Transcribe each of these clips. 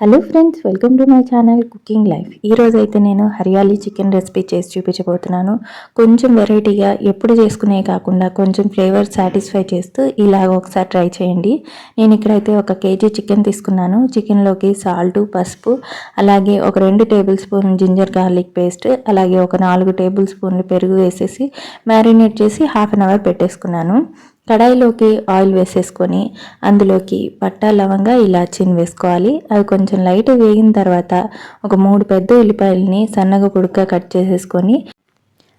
Hello friends welcome to my channel cooking life ఈరోజు అయితే నేను హరియాలీ చికెన్ రెసిపీ చేసి చూపించబోతున్నాను. కొంచెం వెరైటీగా ఎప్పుడు చేసుకునే కాకుండా కొంచెం ఫ్లేవర్ సాటిస్ఫై చేస్తూ ఇలాగ ఒకసారి ట్రై చేయండి. నేను ఇక్కడైతే ఒక కేజీ చికెన్ తీసుకున్నాను. చికెన్లోకి సాల్ట్ పసుపు అలాగే ఒక రెండు tablespoon ginger garlic paste అలాగే ఒక నాలుగు టేబుల్ స్పూన్లు పెరుగు వేసేసి మ్యారినేట్ చేసి హాఫ్ అన్ అవర్ పెట్టేసుకున్నాను. కడాయిలోకి ఆయిల్ వేసేసుకొని అందులోకి పట్టా లవంగా ఇలాచీని వేసుకోవాలి. అవి కొంచెం లైట్ వేగిన తర్వాత ఒక మూడు పెద్ద ఉల్లిపాయలని సన్నగా పొడుగ్గా కట్ చేసేసుకొని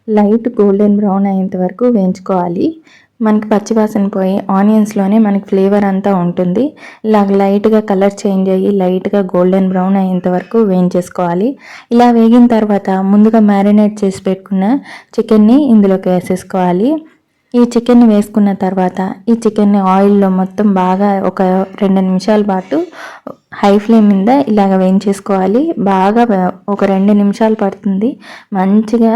లైట్ గోల్డెన్ బ్రౌన్ అయ్యేంత వరకు వేయించుకోవాలి. మనకి పచ్చివాసన పోయి ఆనియన్స్లోనే మనకి ఫ్లేవర్ అంతా ఉంటుంది. ఇలాగ లైట్గా కలర్ చేంజ్ అయ్యి లైట్గా గోల్డెన్ బ్రౌన్ అయ్యేంత వరకు వేయించేసుకోవాలి. ఇలా వేగిన తర్వాత ముందుగా మ్యారినేట్ చేసి పెట్టుకున్న చికెన్ని ఇందులోకి వేసేసుకోవాలి. ఈ చికెన్ వేసుకున్న తర్వాత ఈ చికెన్ని ఆయిల్లో మొత్తం బాగా ఒక రెండు నిమిషాల పాటు హై ఫ్లేమ్ మీద ఇలాగ వేయించేసుకోవాలి. బాగా ఒక రెండు నిమిషాలు పడుతుంది. మంచిగా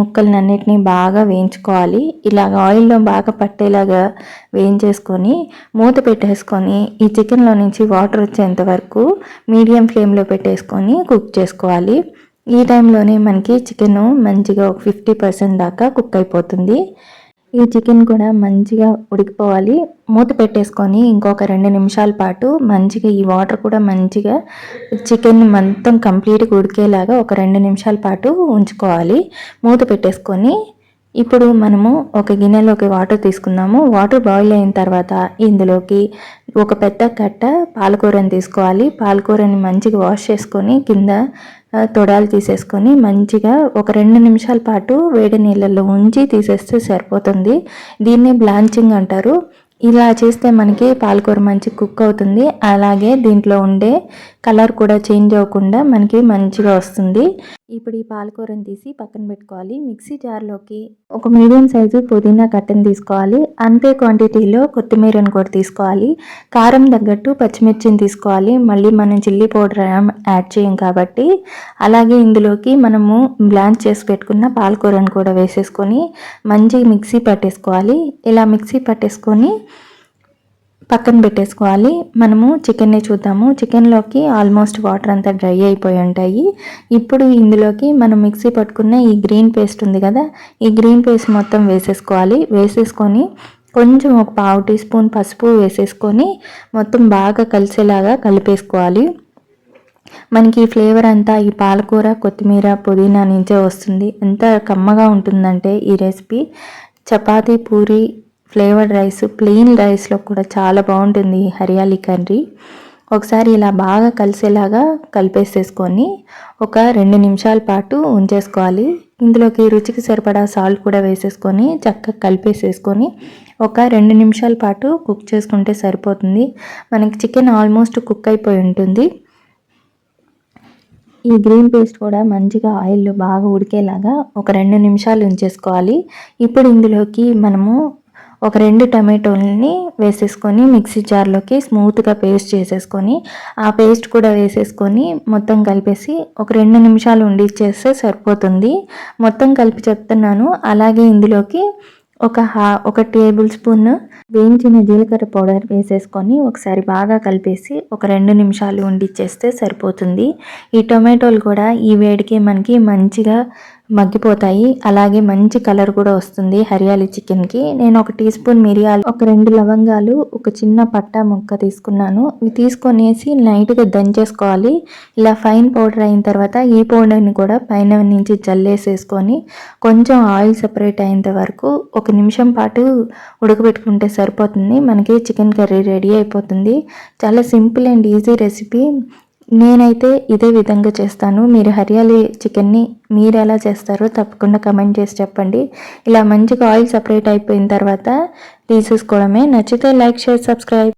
ముక్కలన్నిటినీ బాగా వేయించుకోవాలి. ఇలాగ ఆయిల్లో బాగా పట్టేలాగా వేయించేసుకొని మూత పెట్టేసుకొని ఈ చికెన్లో నుంచి వాటర్ వచ్చేంత వరకు మీడియం ఫ్లేమ్లో పెట్టేసుకొని కుక్ చేసుకోవాలి. ఈ టైంలోనే మనకి చికెన్ మంచిగా ఒక ఫిఫ్టీ పర్సెంట్ దాకా కుక్ అయిపోతుంది. ఈ చికెన్ కూడా మంచిగా ఉడికిపోవాలి. మూత పెట్టేసుకొని ఇంకొక రెండు నిమిషాల పాటు మంచిగా ఈ వాటర్ కూడా మంచిగా చికెన్ మొత్తం కంప్లీట్గా ఉడికేలాగా ఒక రెండు నిమిషాల పాటు ఉంచుకోవాలి. మూత పెట్టేసుకొని ఇప్పుడు మనము ఒక గిన్నెలోకి వాటర్ తీసుకుందాము. వాటర్ బాయిల్ అయిన తర్వాత ఇందులోకి ఒక పెద్ద కట్ట పాలకూరని తీసుకోవాలి. పాలకూరని మంచిగా వాష్ చేసుకొని కింద తొడాలు తీసేసుకొని మంచిగా ఒక రెండు నిమిషాల పాటు వేడి నీళ్ళల్లో ఉంచి తీసేస్తే సరిపోతుంది. దీన్ని బ్లాంచింగ్ అంటారు. ఇలా చేస్తే మనకి పాలకూర మంచి కుక్ అవుతుంది. అలాగే దీంట్లో ఉండే కలర్ కూడా చేంజ్ అవ్వకుండా మనకి మంచిగా వస్తుంది. ఇప్పుడు ఈ పాలకూరను తీసి పక్కన పెట్టుకోవాలి. మిక్సీ జార్లోకి ఒక మీడియం సైజు పుదీనా కట్టని తీసుకోవాలి. అంతే క్వాంటిటీలో కొత్తిమీరని కూడా తీసుకోవాలి. కారం తగ్గట్టు పచ్చిమిర్చిని తీసుకోవాలి. మళ్ళీ మనం చిల్లీ పౌడర్ యాడ్ చేయం కాబట్టి. అలాగే ఇందులోకి మనము బ్లాంచ్ చేసి పెట్టుకున్న పాలకూరను కూడా వేసేసుకొని మంచిగా మిక్సీ పట్టేసుకోవాలి. ఇలా మిక్సీ పట్టేసుకొని పక్కన పెట్టేసుకోవాలి. మనము చికెన్ని చూద్దాము. చికెన్లోకి ఆల్మోస్ట్ వాటర్ అంతా డ్రై అయిపోయి ఉంటాయి. ఇప్పుడు ఇందులోకి మనం మిక్సీ పట్టుకున్న ఈ గ్రీన్ పేస్ట్ ఉంది కదా ఈ గ్రీన్ పేస్ట్ మొత్తం వేసేసుకోవాలి. వేసేసుకొని కొంచెం ఒక పావు టీ స్పూన్ పసుపు వేసేసుకొని మొత్తం బాగా కలిసేలాగా కలిపేసుకోవాలి. మనకి ఈ ఫ్లేవర్ అంతా ఈ పాలకూర కొత్తిమీర పుదీనా నుంచే వస్తుంది. ఎంత కమ్మగా ఉంటుందంటే ఈ recipe chapati puri flavoured rice plain రైస్లో కూడా చాలా బాగుంటుంది హరియాలి కర్రీ. ఒకసారి ఇలా బాగా కలిసేలాగా కలిపేసేసుకొని ఒక రెండు నిమిషాల పాటు ఉంచేసుకోవాలి. ఇందులోకి రుచికి సరిపడా సాల్ట్ కూడా వేసేసుకొని చక్కగా కలిపేసేసుకొని ఒక రెండు నిమిషాల పాటు కుక్ చేసుకుంటే సరిపోతుంది. మనకి చికెన్ ఆల్మోస్ట్ కుక్ అయిపోయి ఉంటుంది. ఈ గ్రీన్ పేస్ట్ కూడా మంచిగా ఆయిల్లో బాగా ఉడికేలాగా ఒక రెండు నిమిషాలు ఉంచేసుకోవాలి. ఇప్పుడు ఇందులోకి మనము ఒక రెండు టమాటోలని వేసేసుకొని మిక్సీ జార్లోకి స్మూత్గా పేస్ట్ చేసేసుకొని ఆ పేస్ట్ కూడా వేసేసుకొని మొత్తం కలిపేసి ఒక రెండు నిమిషాలు ఉండిచ్చేస్తే సరిపోతుంది. మొత్తం కలిపి చెప్తున్నాను. అలాగే ఇందులోకి ఒక హా ఒక టేబుల్ స్పూన్ వేయించిన జీలకర్ర పౌడర్ వేసేసుకొని ఒకసారి బాగా కలిపేసి ఒక రెండు నిమిషాలు ఉండిచ్చేస్తే సరిపోతుంది. ఈ టొమాటోలు కూడా ఈ వేడికి మనకి మంచిగా మగ్గిపోతాయి. అలాగే మంచి కలర్ కూడా వస్తుంది హరియాలి చికెన్కి. నేను ఒక టీ స్పూన్ మిరియాలు ఒక రెండు లవంగాలు ఒక చిన్న పట్టా ముక్క తీసుకున్నాను. ఇవి తీసుకొనేసి నైట్గా దంచేసుకోవాలి. ఇలా ఫైన్ పౌడర్ అయిన తర్వాత ఈ పౌడర్ని కూడా పైన నుంచి జల్లేసేసుకొని కొంచెం ఆయిల్ సపరేట్ అయ్యేంత వరకు ఒక నిమిషం పాటు ఉడకబెట్టుకుంటే సరిపోతుంది. మనకి చికెన్ కర్రీ రెడీ అయిపోతుంది. చాలా సింపుల్ అండ్ ఈజీ రెసిపీ. నేనైతే ఇదే విధంగా చేస్తాను. మీరు హరియాలి చికెన్ని మీరు ఎలా చేస్తారో తప్పకుండా కమెంట్ చేసి చెప్పండి. ఇలా మంచిగా ఆయిల్ సపరేట్ అయిపోయిన తర్వాత తీసేసుకోవడమే. నచ్చితే లైక్ షేర్ సబ్స్క్రైబ్.